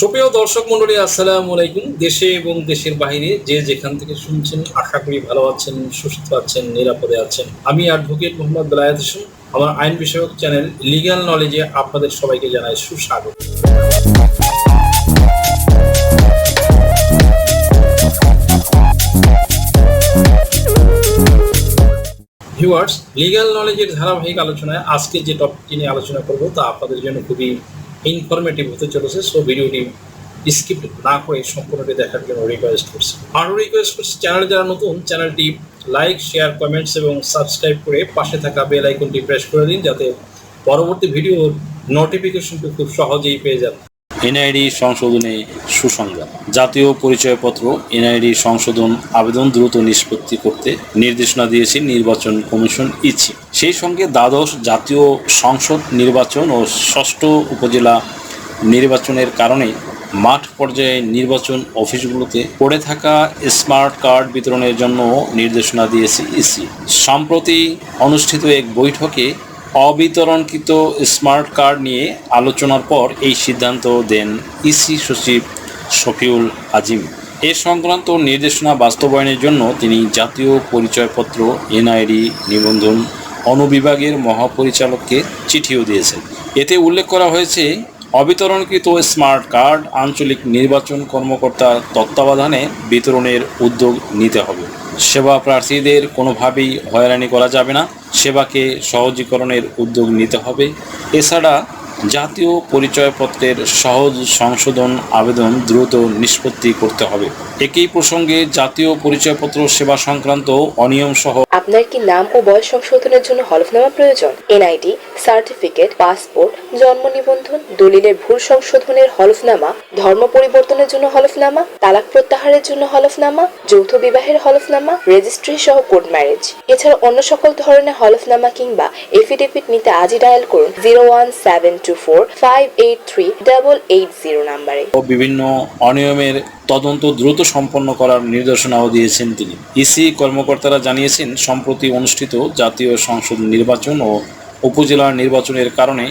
সুপ্রিয় দর্শক মন্ডলী আসসালামু আলাইকুম। দেশে এবং দেশের বাইরে যে যেখান থেকে শুনছেন, আশা করি ভালো আছেন, সুস্থ আছেন, নিরাপদে আছেন। আমি অ্যাডভোকেট মোহাম্মদ বেলায়েত হোসেন। আমার আইন বিষয়ক চ্যানেল লিগ্যাল নলেজে আপনাদের সবাইকে জানাই সুস্বাগত। ভিউয়ার্স লিগ্যাল নলেজের ধারাবাহিক আলোচনায় আজকে যে টপিকটি নিয়ে আলোচনা করব তা আপনাদের জন্য খুবই ইনফরমেটিভ হতে চলেছে সো ভিডিওটি স্কিপ না করে সম্পূর্ণটি দেখার জন্য রিকোয়েস্ট করছি। আরও রিকোয়েস্ট করছি চ্যানেল যারা নতুন চ্যানেলটি লাইক শেয়ার কমেন্টস এবং সাবস্ক্রাইব করে পাশে থাকা বেল আইকনটি প্রেস করে দিন, যাতে পরবর্তী ভিডিওর নোটিফিকেশনটি খুব সহজেই পেয়ে যান। এনআইডি সংশোধনে সুসংবাদ। জাতীয় পরিচয়পত্র, এনআইডি সংশোধন আবেদন দ্রুত নিষ্পত্তি করতে নির্দেশনা দিয়েছে নির্বাচন কমিশন ইচি সেই সঙ্গে দ্বাদশ জাতীয় সংসদ নির্বাচন ও ষষ্ঠ উপজেলা নির্বাচনের কারণে মাঠ পর্যায়ে নির্বাচন অফিসগুলোতে পড়ে থাকা স্মার্ট কার্ড বিতরণের জন্য নির্দেশনা দিয়েছে ইসি। সম্প্রতি অনুষ্ঠিত এক বৈঠকে অবিতরণকৃত স্মার্ট কার্ড নিয়ে আলোচনার পর এই সিদ্ধান্ত দেন ইসি সচিব শফিউল আজিম। এ সংক্রান্ত নির্দেশনা বাস্তবায়নের জন্য তিনি জাতীয় পরিচয়পত্র, এনআইডি, নিবন্ধন, অনুবিভাগের মহাপরিচালককে চিঠিও দিয়েছেন। এতে উল্লেখ করা হয়েছে, অবিতরণকৃত স্মার্ট কার্ড আঞ্চলিক নির্বাচন কর্মকর্তার তত্ত্বাবধানে বিতরণের উদ্যোগ নিতে হবে। সেবা প্রার্থীদের কোনোভাবেই হয়রানি করা যাবে না। সেবাকে সহজীকরণের উদ্যোগ নিতে হবে। এছাড়া জাতীয় পরিচয়পত্রের সহজ সংশোধন আবেদন দ্রুত নিষ্পত্তি করতে হবে। একই প্রসঙ্গে জাতীয় পরিচয়পত্র সেবা সংক্রান্ত অনিয়ম সহ আপনার কি নাম ও বয়স সংশোধনের জন্য হলফনামা প্রয়োজন? এনআইডি, সার্টিফিকেট, পাসপোর্ট, জন্ম নিবন্ধন, দলিলের ভুল সংশোধনের হলফনামা, ধর্ম পরিবর্তনের জন্য হলফনামা, তালাক প্রত্যাহারের জন্য হলফনামা, যৌথ বিবাহের হলফনামা রেজিস্ট্রি সহ কোর্ট ম্যারেজ এছাড়া অন্য সকল ধরনের হলফনামা কিংবা এফিডেভিট নিতে আজই ডায়াল করুন zero one seven four five eight three double eight zero নাম্বারে। ও বিভিন্ন অনিয়মের তদন্ত দ্রুত সম্পন্ন করার নির্দেশনাও দিয়েছেন তিনি। ইসি কর্মকর্তারা জানিয়েছেন, সম্প্রতি অনুষ্ঠিত জাতীয় সংসদ নির্বাচন ও উপজেলা নির্বাচনের কারণে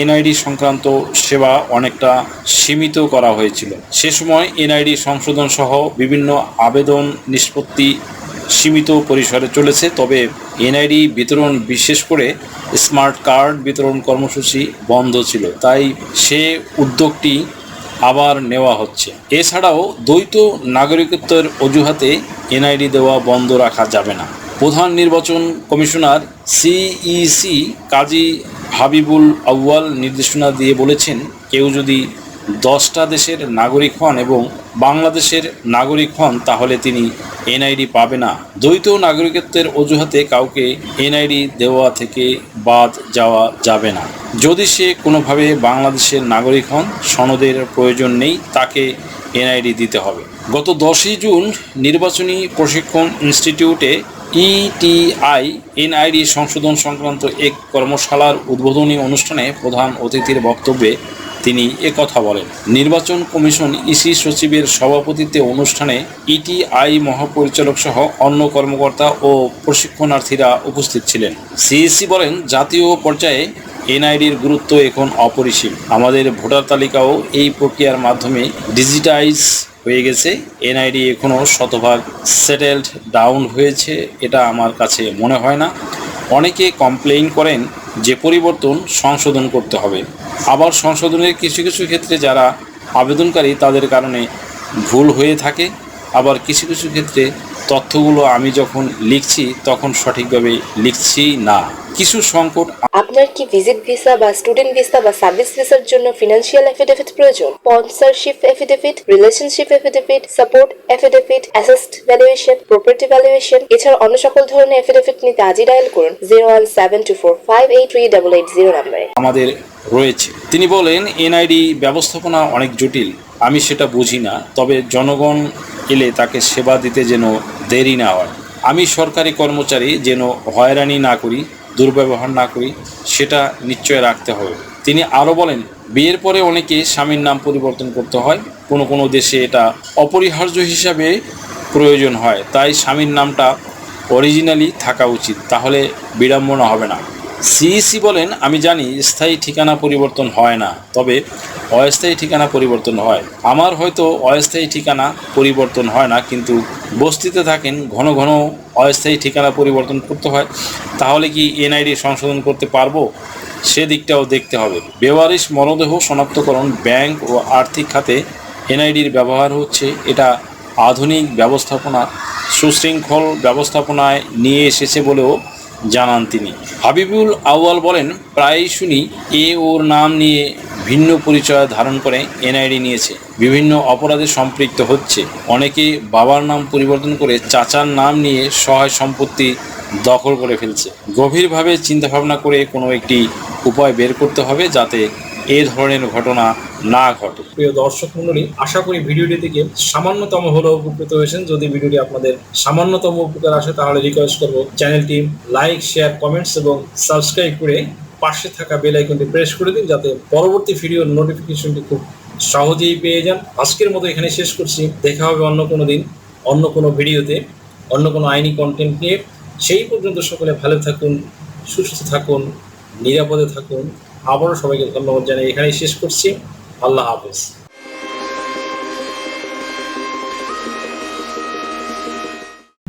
এনআইডি সংক্রান্ত সেবা অনেকটা সীমিত করা হয়েছিল। সে সময় এনআইডি সংশোধন সহ বিভিন্ন আবেদন নিষ্পত্তি সীমিত পরিসরে চলেছে, তবে এনআইডি বিতরণ বিশেষ করে স্মার্ট কার্ড বিতরণ কর্মসূচি বন্ধ ছিল, তাই সে উদ্যোগটি আবার নেওয়া হচ্ছে। এছাড়াও দ্বৈত নাগরিকত্বের অজুহাতে এনআইডি দেওয়া বন্ধ রাখা যাবে না। প্রধান নির্বাচন কমিশনার সিইসি কাজী হাবিবুল আউয়াল নির্দেশনা দিয়ে বলেছেন, কেউ যদি দশটা দেশের নাগরিক হন এবং বাংলাদেশের নাগরিক হন, তাহলে তিনি এনআইডি পাবে না। দ্বৈত নাগরিকত্বের অজুহাতে কাউকে এনআইডি দেওয়া থেকে বাদ যাওয়া যাবে না। যদি সে কোনোভাবে বাংলাদেশের নাগরিক হন, সনদের প্রয়োজন নেই, তাকে এনআইডি দিতে হবে। গত দশই জুন নির্বাচনী প্রশিক্ষণ ইনস্টিটিউটে ইটিআই এনআইডি সংশোধন সংক্রান্ত এক কর্মশালার উদ্বোধনী অনুষ্ঠানে প্রধান অতিথির বক্তব্যে তিনি কথা বলেন, নির্বাচন কমিশন ইসি সচিবের সভাপতিত্বে অনুষ্ঠানে ইটিআই মহাপরিচালক সহ অন্য কর্মকর্তা ও প্রশিক্ষণার্থীরা উপস্থিত ছিলেন। সিইসি বলেন, জাতীয় পর্যায়ে এনআইডির গুরুত্ব এখন অপরিসীম। আমাদের ভোটার তালিকাও এই প্রক্রিয়ার মাধ্যমে ডিজিটাইজ হয়ে গেছে। এনআইডি এখনও শতভাগ সেটেলড ডাউন হয়েছে, এটা আমার কাছে মনে হয় না। অনেকে কমপ্লেইন করেন যে পরিবর্তন সংশোধন করতে হবে। আবার সংশোধনের কিছু কিছু ক্ষেত্রে যারা আবেদনকারী তাদের কারণে ভুল হয়ে থাকে। আবার কিছু কিছু ক্ষেত্রে তথ্যগুলো আমি যখন লিখছি তখন সঠিকভাবে লিখছি না। কিছু সংকট আপনার কি ভিজিট ভিসা বা স্টুডেন্ট ভিসা বা সার্ভিস ভিসার জন্য ফিনান্সিয়াল এফিডেভিট প্রয়োজন? Sponsorship affidavit relationship affidavit support affidavit asset valuation property valuation এছাড়া অন্য সকল ধরনের এফিডেভিট নিতে আজই ডায়াল করুন zero one seven two four five eight three double eight zero নাম্বারে। আমাদের রয়েছে। তিনি বলেন এনআইডি ব্যবস্থাপনা অনেক জটিল। আমি সেটা বুঝি না তবে জনগণ এলে তাকে সেবা দিতে যেন দেরি না হয়। আমি সরকারি কর্মচারী যেন হয়রানি না করি, দুর্ব্যবহার না করি, সেটা নিশ্চয় রাখতে হবে। তিনি আরও বলেন, বিয়ের পরে অনেকে স্বামীর নাম পরিবর্তন করতে হয়, কোনো কোনো দেশে এটা অপরিহার্য হিসাবে প্রয়োজন হয়। তাই স্বামীর নামটা অরিজিনালি থাকা উচিত, তাহলে বিড়ম্বনা হবে না। সিইসি বলেন, আমি জানি স্থায়ী ঠিকানা পরিবর্তন হয় না, তবে অস্থায়ী ঠিকানা পরিবর্তন হয়। আমার হয়তো অস্থায়ী ঠিকানা পরিবর্তন হয় না, কিন্তু বস্তিতে থাকেন, ঘন ঘন অস্থায়ী ঠিকানা পরিবর্তন করতে হয়, তাহলে কি এনআইডি সংশোধন করতে পারব? সেদিকটাও দেখতে হবে। বেওয়ারিশ মরদেহ শনাক্তকরণ ব্যাংক ও আর্থিক খাতে এনআইডির ব্যবহার হচ্ছে, এটা আধুনিক ব্যবস্থাপনা, সুশৃঙ্খল ব্যবস্থাপনায় নিয়ে এসেছে বলেও জানান তিনি। হাবিবুল আউয়াল বলেন, প্রায়ই শুনি এ ওর নাম নিয়ে ভিন্ন পরিচয় ধারণ করে এনআইডি নিয়েছে। বিভিন্ন অপরাধে সম্পৃক্ত হচ্ছে। অনেকে বাবার নাম পরিবর্তন করে চাচার নাম নিয়ে সহায় সম্পত্তি দখল করে ফেলছে। গভীরভাবে চিন্তাভাবনা করে কোনো একটি উপায় বের করতে হবে যাতে এ ধরনের ঘটনা না ঘটে প্রিয় দর্শক মন্ডলী আশা করি ভিডিওটি থেকে সামান্যতম হলেও উপকৃত হয়েছেন। যদি ভিডিওটি আপনাদের সামান্যতম উপকার আসে, তাহলে রিকোয়েস্ট করব চ্যানেলটি লাইক শেয়ার কমেন্টস এবং সাবস্ক্রাইব করে পাশে থাকা বেল আইকনটি প্রেস করে দিন, যাতে পরবর্তী ভিডিওর নোটিফিকেশনটি খুব সহজেই পেয়ে যান। আজকের মতো এখানে শেষ করছি। দেখা হবে অন্য কোনো দিন, অন্য কোনো ভিডিওতে, অন্য কোনো আইনি কন্টেন্ট নিয়ে। সেই পর্যন্ত সকলে ভালো থাকুন, সুস্থ থাকুন, নিরাপদে থাকুন। আবারও সবাইকে ধন্যবাদ জানাই এখানেই শেষ করছি। আল্লাহ হাফেজ।